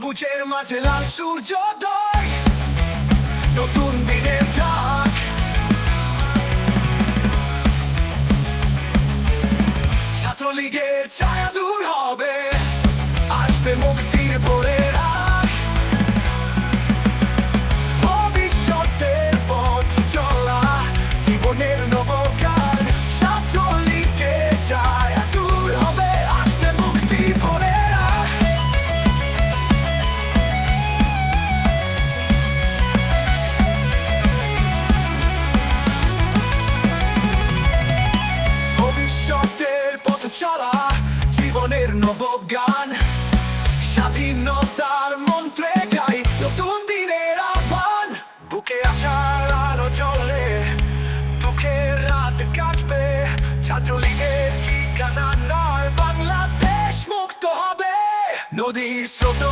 সবুজের মাঝে লাল সূর্যোদয় নতুন দিনের ডাক। ছাত্রলীগের ছায়া দূর চলা জীবনের নবগান স্বাধীনতার মন্ত্রে গাই নতুন দিনের আহ্বান। বুকে আসার আলো জ্বলে দুঃখের রাত কাটবে। ছাত্রলীগের ঠিকানা নয়, বাংলাদেশ মুক্ত হবে। নদীর স্রোত